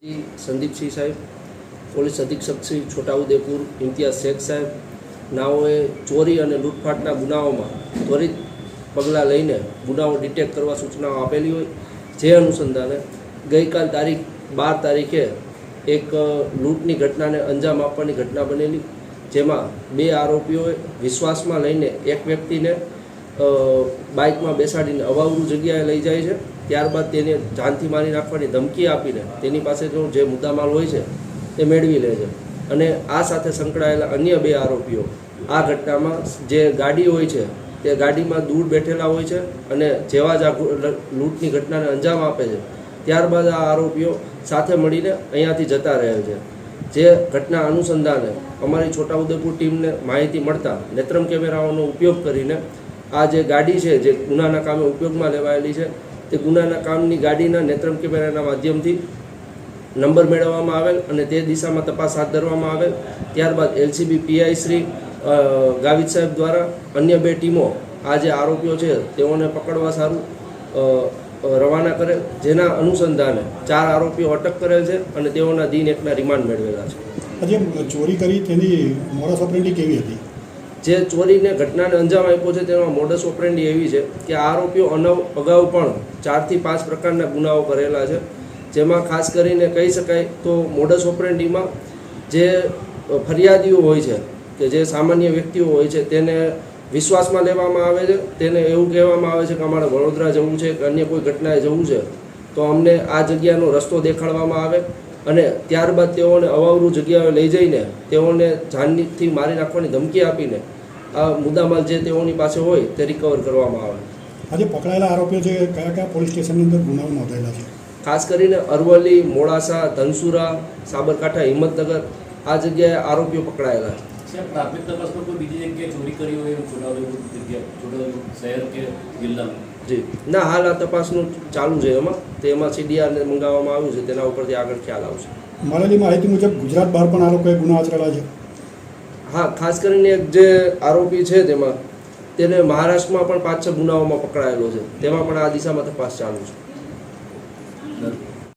સંદીપસિંહ સાહેબ, પોલીસ અધિક્ષક શ્રી છોટાઉદેપુર ઇમ્તિયાઝ શેખ સાહેબ, નાઓએ ચોરી અને લૂંટફાટના ગુનાઓમાં ત્વરિત પગલાં લઈને ગુનાઓ ડિટેક્ટ કરવા સૂચનાઓ આપેલી હોય, જે અનુસંધાને ગઈકાલ તારીખ બાર તારીખે એક લૂંટની ઘટનાને અંજામ આપવાની ઘટના બનેલી, જેમાં બે આરોપીઓએ વિશ્વાસમાં લઈને એક વ્યક્તિને બાઇકમાં બેસાડીને અવાવરું જગ્યાએ લઈ જાય છે. ત્યારબાદ તેને જાનથી મારી નાખવાની ધમકી આપીને તેની પાસે જો જે મુદ્દામાલ હોય છે, તે મેળવી લે છે. અને આ સાથે સંકળાયેલા અન્ય બે આરોપીઓ, આ ઘટનામાં જે ગાડી હોય છે, તે ગાડીમાં દૂર બેઠેલા હોય છે અને જેવા જ આ લૂંટની ઘટનાને અંજામ આપે છે. ત્યારબાદ આ આરોપીઓ સાથે મળીને અહીંયાથી જતા રહે છે. જે ઘટના અનુસંધાને અમારી છોટાઉદેપુર ટીમને માહિતી મળતા નેત્રમ કેમેરાઓનો ઉપયોગ કરીને આ જે ગાડી છે, જે ગુનાના કામે ઉપયોગમાં લેવાયેલી છે તે ગુનાના કામની ગાડીના નેત્રમ કેમેરાના માધ્યમથી નંબર મેળવવામાં આવેલ અને તે દિશામાં તપાસ હાથ ધરવામાં આવેલ. ત્યારબાદ એલસીબી પીઆઈ શ્રી ગાવિત સાહેબ દ્વારા અન્ય બે ટીમો આ જે આરોપીઓ છે તેઓને પકડવા સારું રવાના કરેલ. જેના અનુસંધાને ચાર આરોપીઓ અટક કરેલ છે અને તેઓના દિન એકના રિમાન્ડ મેળવેલા છે. ચોરી કરી તેની મોડસ ઓપરેન્ડી કેવી હતી? જે ચોરીને ઘટનાને અંજામ આપ્યો છે તેમાં મોડસ ઓપરેન્ડી એવી છે કે આરોપીઓ અનવ અગાઉ પણ ચારથી પાંચ પ્રકારના ગુનાઓ કરેલા છે. જેમાં ખાસ કરીને કહી શકાય તો મોડસ ઓપરેન્ડીમાં જે ફરિયાદીઓ હોય છે કે જે સામાન્ય વ્યક્તિઓ હોય છે તેને વિશ્વાસમાં લેવામાં આવે છે. તેને એવું કહેવામાં આવે છે કે અમારે વડોદરા જવું છે કે અન્ય કોઈ ઘટનાએ જવું છે તો અમને આ જગ્યાનો રસ્તો દેખાડવામાં આવે. અને ત્યારબાદ તેઓને અવાવરું જગ્યાએ લઈ જઈને તેઓને જાનથી મારી નાખવાની ધમકી આપીને આ મુદ્દામાલ જે તેઓની પાસે હોય તે રિકવર કરવામાં આવે. આજે પકડાયેલા આરોપીઓ છે કયા કયા પોલીસ સ્ટેશનની અંદર ગુનાઓ નોંધાયેલા છે? ખાસ કરીને અરવલ્લી મોડાસા ધનસુરા સાબરકાંઠા હિંમતનગર આ જગ્યાએ આરોપીઓ પકડાયેલા છે. પ્રાથમિક તપાસમાં કોઈ બીજી જગ્યાએ ચોરી કરી હોય એવું જગ્યા શહેર કે જિલ્લામાં? જી. ના હાલ આ તપાસનું ચાલુ છે એમાં. તેમાં સીડીઆરને મંગાવવામાં આવ્યું છે તેના ઉપરથી આગળ ખ્યાલ આવશે. મળેલી માહિતી મુજબ ગુજરાત બહાર પણ આ લોકોએ ગુના આચરેલા છે. હા ખાસ કરીને એક જે આરોપી છે તેમાં તેને મહારાષ્ટ્રમાં પણ પાંચ છ ગુનાઓમાં પકડાયેલો છે. તેમાં પણ આ દિશામાં તપાસ ચાલુ છે.